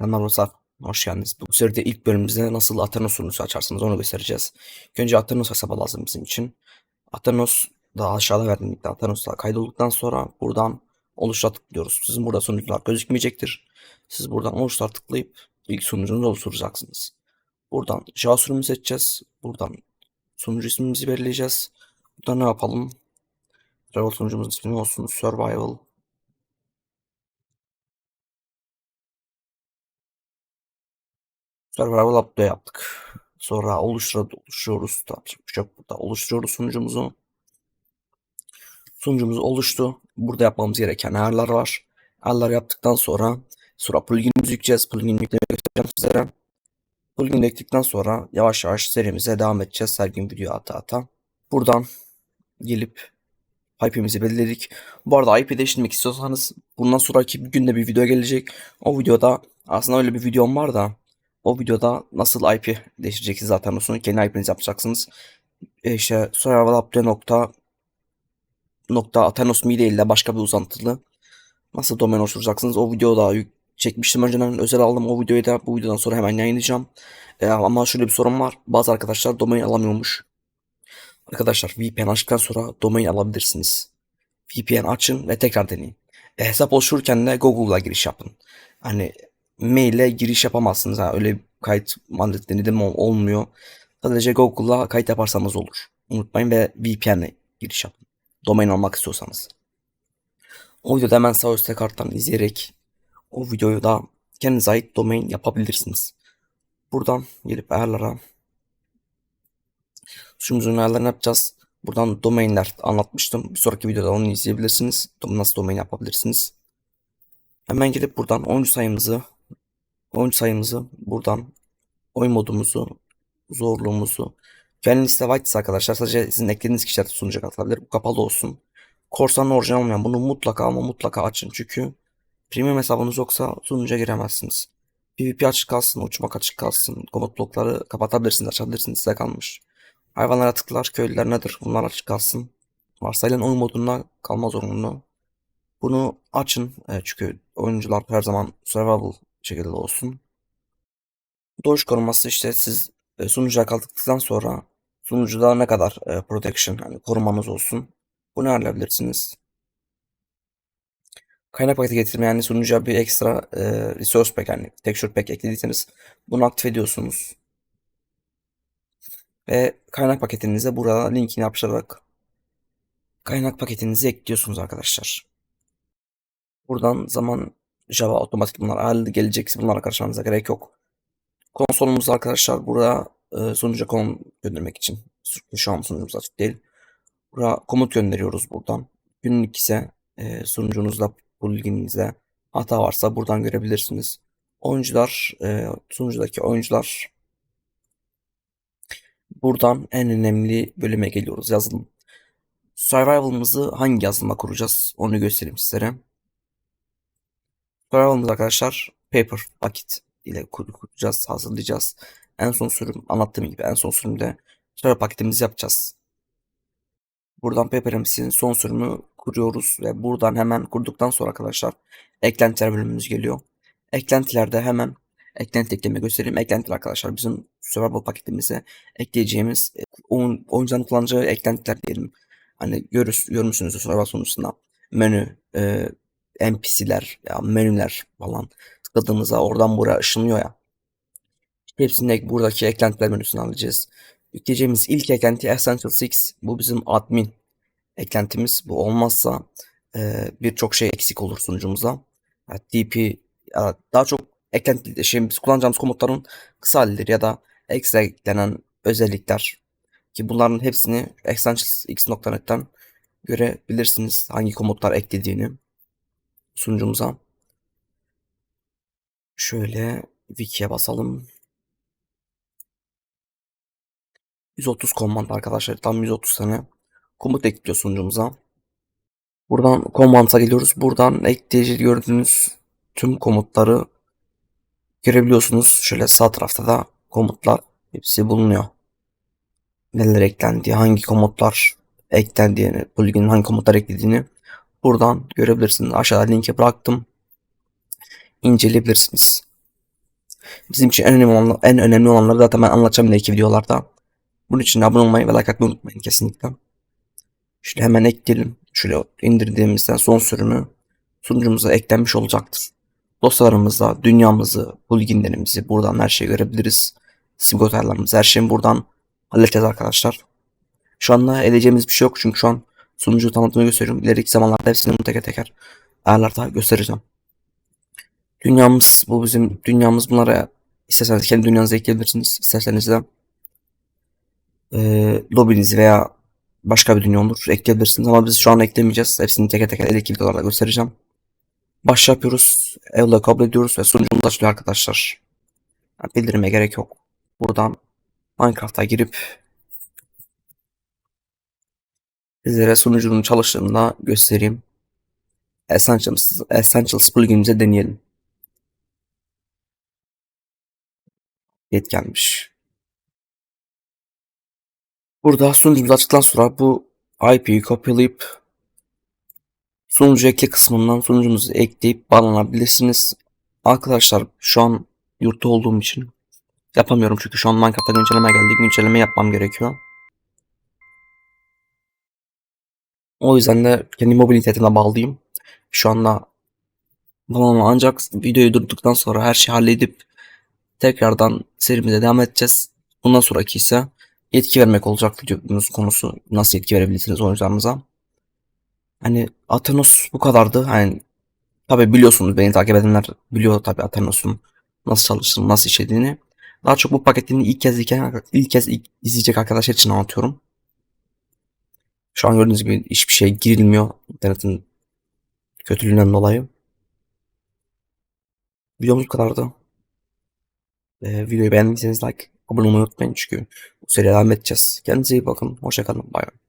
Selamlar dostlar. Hoş geldiniz. Bu seride ilk bölümümüzde nasıl Aternos sunucusu açarsınız onu göstereceğiz. Önce Aternos hesabı lazım bizim için. Aternos da aşağıda verdiğim linkte Aternos'la kaydolduktan sonra buradan oluştura tıklıyoruz. Sizin burada sunucular gözükmeyecektir. Siz buradan oluştura tıklayıp ilk sunucunuzu oluşturacaksınız. Buradan Java sürümü seçeceğiz. Buradan sunucu ismimizi belirleyeceğiz. Burada ne yapalım? Travel sunucumuzun ismi olsun? Survival Survival Up'ta yaptık. Sonra oluştur oluşturuyoruz. Tamam, çok burada oluşturuyoruz sunucumuzu. Sunucumuz oluştu. Burada yapmamız gereken ayarlar var. Ayarlar yaptıktan sonra sonra pluginimizi yükleyeceğiz. Plugin yüklemeyi göstereceğim sizlere. Plugin ekledikten sonra yavaş yavaş serimize devam edeceğiz. Her gün video ata ata. Buradan gelip IP'mizi belirledik. Bu arada IP değiştirmek istiyorsanız bundan sonraki bir günde bir video gelecek. O videoda aslında öyle bir videom var da o videoda nasıl IP değiştireceksiniz zaten o kendi IP'nizi yapacaksınız. E işte survivalupdate nokta nokta Atenos Mi değil de başka bir uzantılı nasıl domain oluşturacaksınız o videoda çekmiştim önceden özel aldım o videoyu da bu videodan sonra hemen yayınlayacağım. E, ama şöyle bir sorun var bazı arkadaşlar domain alamıyormuş. Arkadaşlar VPN açtıktan sonra domain alabilirsiniz. VPN açın ve tekrar deneyin. E, hesap oluştururken de Google'la giriş yapın. Hani maille giriş yapamazsınız. Ha, öyle kayıt denedim ol- olmuyor. Sadece Google'la kayıt yaparsanız olur. Unutmayın ve VPN'le giriş yapın. Domain almak istiyorsanız. O videoda hemen sağ üstte karttan izleyerek o videoyu da kendinize ait domain yapabilirsiniz. Buradan gelip ayarlara Sunucunun ayarlarını yapacağız. Buradan domainler anlatmıştım. Bir sonraki videoda onu izleyebilirsiniz. Nasıl domain yapabilirsiniz. Hemen gelip buradan oyuncu sayımızı oyuncu sayımızı buradan oyun modumuzu zorluğumuzu Güvenli liste white arkadaşlar sadece sizin eklediğiniz kişiler sunucuya katılabilir. Bu kapalı olsun. Korsanın orijinal olmayan bunu mutlaka ama mutlaka açın. Çünkü premium hesabınız yoksa sunucuya giremezsiniz. PvP açık kalsın, uçmak açık kalsın. Komut blokları kapatabilirsiniz, açabilirsiniz. Size kalmış. Hayvanlara tıklar, köylüler nedir? Bunlar açık kalsın. Varsayılan oyun modunda kalma zorunlu. Bunu açın. e, çünkü oyuncular her zaman survival şekilde olsun. Doğuş koruması işte siz e, sunucuya kaldıktan sonra sunucuda ne kadar e, protection yani korumanız olsun. Bunu ayarlayabilirsiniz. Kaynak paketi getirme yani sunucuya bir ekstra e, resource pack yani texture pack eklediyseniz bunu aktif ediyorsunuz. Ve kaynak paketinize burada linkini yapıştırarak kaynak paketinizi ekliyorsunuz arkadaşlar. Buradan zaman Java otomatik bunlar ayarlı gelecekse bunlara karışmanıza gerek yok. Konsolumuz arkadaşlar burada e, sunucuya konum göndermek için. Şu an sunucumuz açık değil. Buraya komut gönderiyoruz buradan. Günlük ise e, sunucunuzda, pluginizde hata varsa buradan görebilirsiniz. Oyuncular, e, sunucudaki oyuncular buradan en önemli bölüme geliyoruz. Yazılım. Survival'ımızı hangi yazılıma kuracağız? Onu göstereyim sizlere. Survival'ımız arkadaşlar paper bucket ile kur- kuracağız, hazırlayacağız. En son sürüm anlattığım gibi en son sürümde survival paketimizi yapacağız. Buradan Paper'imizin son sürümü kuruyoruz ve buradan hemen kurduktan sonra arkadaşlar eklentiler bölümümüz geliyor. Eklentilerde hemen eklenti ekleme göstereyim. Eklentiler arkadaşlar bizim survival paketimize ekleyeceğimiz e, oyun, oyuncuların kullanacağı eklentiler diyelim. Hani görür, görmüşsünüzdür survival sonucunda menü, e, NPC'ler, ya menüler falan tıkladığımızda oradan buraya ışınlıyor ya. Hepsini ek- buradaki eklentiler menüsüne alacağız. Yükleyeceğimiz ilk eklenti Essential 6. Bu bizim admin eklentimiz. Bu olmazsa e, birçok şey eksik olur sunucumuza. Yani DP ya daha çok eklenti şey, biz kullanacağımız komutların kısa halleri ya da ekstra eklenen özellikler ki bunların hepsini essentialx.net'ten görebilirsiniz hangi komutlar eklediğini sunucumuza. Şöyle wiki'ye basalım. 130 command arkadaşlar. Tam 130 tane komut ekliyor sunucumuza. Buradan command'a geliyoruz. Buradan ekleyici gördüğünüz tüm komutları görebiliyorsunuz. Şöyle sağ tarafta da komutlar hepsi bulunuyor. Neler eklendiği, hangi komutlar eklendiğini, plugin'in hangi komutlar eklediğini buradan görebilirsiniz. Aşağıda linki bıraktım. İnceleyebilirsiniz. Bizim için en önemli olan, en önemli olanları zaten ben anlatacağım ileriki videolarda. Bunun için abone olmayı ve like atmayı unutmayın kesinlikle. Şöyle hemen ekleyelim. Şöyle indirdiğimizden son sürümü sunucumuza eklenmiş olacaktır. Dosyalarımızda dünyamızı, pluginlerimizi buradan her şeyi görebiliriz. Simgot ayarlarımızı her şeyi buradan halledeceğiz arkadaşlar. Şu anda edeceğimiz bir şey yok çünkü şu an sunucu tanıtımını gösteriyorum. İleriki zamanlarda hepsini teker teker ayarlarda göstereceğim. Dünyamız bu bizim dünyamız bunlara isterseniz kendi dünyanıza ekleyebilirsiniz. İsterseniz de e, lobinizi veya başka bir dünya olur ekleyebilirsiniz ama biz şu an eklemeyeceğiz. Hepsini teker teker ileriki videolarda göstereceğim. Baş yapıyoruz. Evla kabul ediyoruz ve sunucumuz açılıyor arkadaşlar. Yani bildirime gerek yok. Buradan Minecraft'a girip sizlere sunucunun çalıştığını göstereyim. Essentials, Essentials pluginimize deneyelim. Yet gelmiş. Burada sunucumuz açtıktan sonra bu IP'yi kopyalayıp sunucu ekle kısmından sunucumuzu ekleyip bağlanabilirsiniz. Arkadaşlar şu an yurtta olduğum için yapamıyorum çünkü şu an Minecraft'ta güncelleme geldi. Güncelleme yapmam gerekiyor. O yüzden de kendi mobil internetine bağlıyım. Şu anda bağlanma ancak videoyu durduktan sonra her şeyi halledip tekrardan serimize devam edeceğiz. Bundan sonraki ise yetki vermek olacak videomuz konusu. Nasıl yetki verebilirsiniz oyuncularımıza. Hani Athenos bu kadardı. Hani tabi biliyorsunuz beni takip edenler biliyor tabi Athenos'un nasıl çalıştığını, nasıl işlediğini. Daha çok bu paketini ilk kez ilk, kez izleyecek arkadaşlar için anlatıyorum. Şu an gördüğünüz gibi hiçbir şey girilmiyor internetin kötülüğünden dolayı. Videomuz bu kadardı. Ee, videoyu beğendiyseniz like, abone olmayı unutmayın çünkü bu seriye devam edeceğiz. Kendinize iyi bakın. Hoşçakalın. Bay bay.